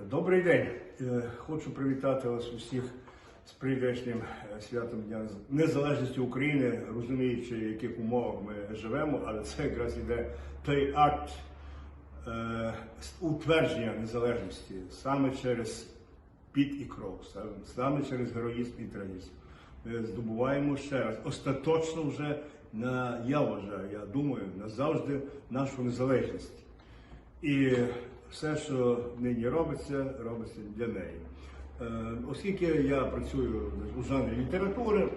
Добрий день. Е, Хочу привітати вас усіх з прийдешнім е, святом Дня Незалежності України, розуміючи, в яких умовах ми живемо, але це якраз іде той акт е, утвердження незалежності саме через піт і кров, саме через героїзм і трагізм. Ми здобуваємо ще раз остаточно вже на я вважаю, я думаю, назавжди нашу незалежність. І все, що нині робиться, робиться для неї. Е, Оскільки я працюю у жанрі літератури,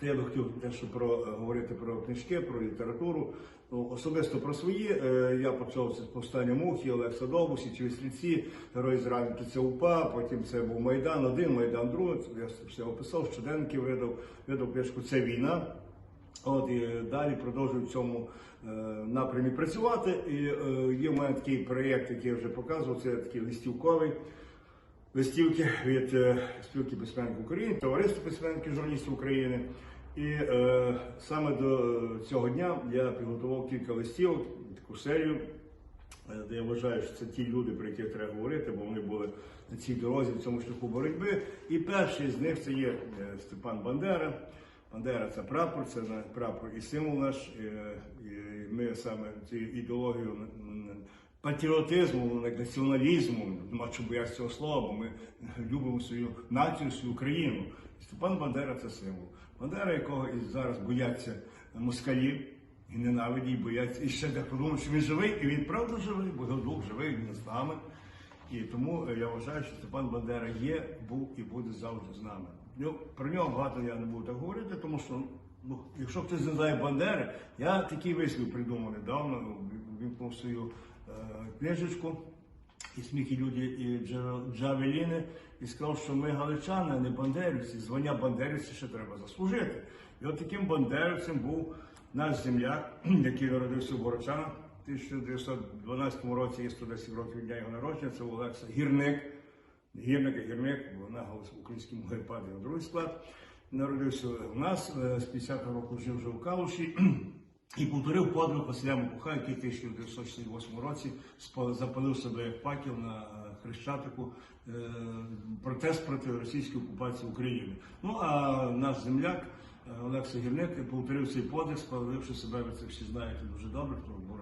то я би хотів дещо про е, говорити про книжки, про літературу. Ну, особисто про свої. Е, Я почав з повстання мухи, Олег Садовбус, Січові стрільці, герої зранку це УПА, потім це був Майдан один, Майдан другий. Я все описав, щоденники видав, видав книжку Це війна. От і далі продовжую в цьому е, напрямі працювати. І е, є в мене такий проєкт, який я вже показував, це такий листівковий. Листівки від е, спілки письменників України, товариства письменників журналістів України. І е, саме до цього дня я підготував кілька листівок, таку серію, е, де я вважаю, що це ті люди, про яких треба говорити, бо вони були на цій дорозі, в цьому шляху боротьби. І перший з них це є е, Степан Бандера. Бандера це прапор, це прапор і символ наш. е, І ми саме цю ідеологію патріотизму, націоналізму, нема чого боятися цього слова, бо ми любимо свою націю, свою країну. Степан Бандера це символ. Бандера, якого і зараз бояться москалі, і ненавидять, і бояться. І ще дехто думає, що він живий, і він правда живий, бо його дух живий, він з нами. І тому е, я вважаю, що Степан Бандера є, був і буде завжди з нами. Про нього багато я не буду так говорити, тому що ну, якщо хтось не знає Бандери, я такий вислів придумав недавно, вімкнув свою е, книжечку і сміх і люди і Джавеліни, і сказав, що ми галичани, а не бандерівці. Звання бандерівці ще треба заслужити. І от таким бандерівцем був наш земляк, який народився в Борочанах. У 1912 році є 110 років дня його народження, це Олекса Гірник. Гірник, гірник, наголос в українському гайпаді на другий склад. Народився у нас е, з 50-го року жив вже у Калуші і повторив подвиг Василя Макуха, який в 1968 році запалив себе як факел на е, Хрещатику е, протест проти російської окупації України. Ну а наш земляк Олекса Гірник повторив цей подвиг, спаливши себе, ви це всі знаєте дуже добре,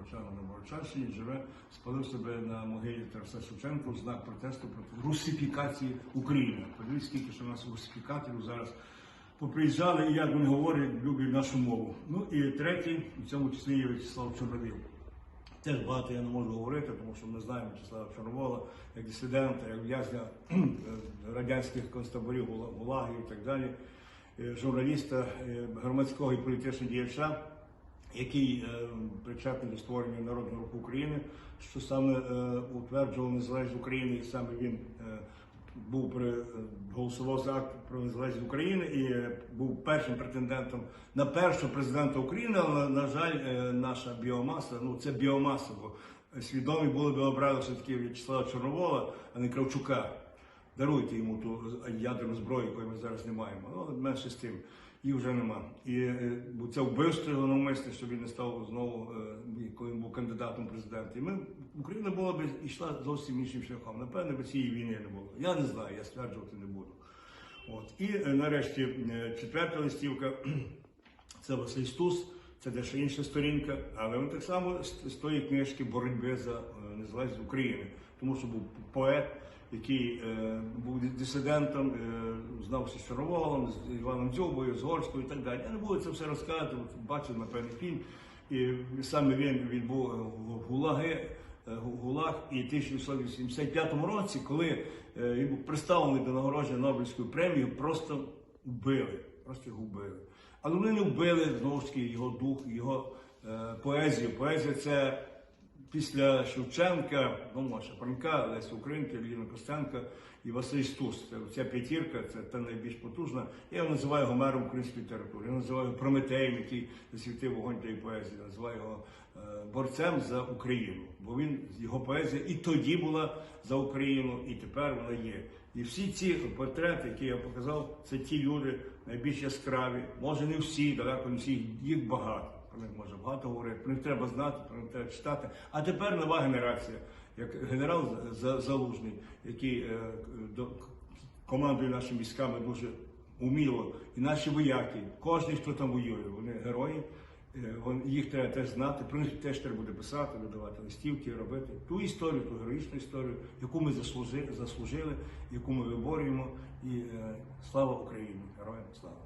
хто Борочана на Борочанщині живе, спалив себе на могилі Тараса Шевченка в знак протесту проти русифікації України. Подивіться, скільки що у нас русифікаторів зараз поприїжджали і як вони говорять, люблять нашу мову. Ну і третій, в цьому числі є В'ячеслав Чорновіл. Теж багато я не можу говорити, тому що ми знаємо В'ячеслава Чорновола як дисидента, як в'язня е, радянських концтаборів, Гула- гулагів і так далі, е, журналіста, е, громадського і політичного діяча, який е, причетний до створення Народного руху України, що саме е, утверджував незалежність України, і саме він е, був при голосував за акт про незалежність України і був першим претендентом на першого президента України. Але на жаль, наша біомаса, ну це біомаса, бо свідомі були би обрали все таки В'ячеслава Чорновола, а не Кравчука. Даруйте йому ту ядерну зброю, якої ми зараз не маємо. Ну, менше з тим, її вже нема. І е, це вбивство його навмисне, щоб він не став знову, е, коли він був кандидатом в президенти. Ми Україна була б йшла зовсім іншим шляхом. Напевне, би цієї війни не було. Я не знаю, я стверджувати не буду. От. І е, нарешті четверта листівка це Василь Стус, це дещо інша сторінка, але він так само з, тої книжки боротьби за незалежність України, тому що був поет, який е, був дисидентом, е, знався з Чорноволом, з Іваном Дзюбою, з Горською і так далі. Я не буду це все розказувати, бачив, напевно, фільм. І саме він відбув е, в Гулаги, е, ГУЛАГ і в 1985 році, коли е, він був представлений до нагородження Нобелівською премією, просто вбили. Просто його вбили. Але вони не вбили знову ж таки його дух, його е, поезію. Поезія це після Шевченка, ну, може, Франка, Леся Українки, Ліна Костенка і Василь Стус. Це ця п'ятірка, це та найбільш потужна. Я його називаю Гомером української літератури. Я називаю Прометеєм, який засвітив вогонь тієї поезії. Я називаю його е, борцем за Україну. Бо він його поезія і тоді була за Україну, і тепер вона є. І всі ці портрети, які я показав, це ті люди найбільш яскраві. Може не всі, далеко не всі, їх багато. Про них може багато говорити, про них треба знати, про них треба читати. А тепер нова генерація. як генерал Залужний, який е, командує нашими військами дуже уміло, і наші вояки, кожен, хто там воює, вони герої. Е, Їх треба теж знати, про них теж треба буде писати, видавати листівки, робити ту історію, ту героїчну історію, яку ми заслужили, заслужили яку ми виборюємо. І е, слава Україні! Героям слава!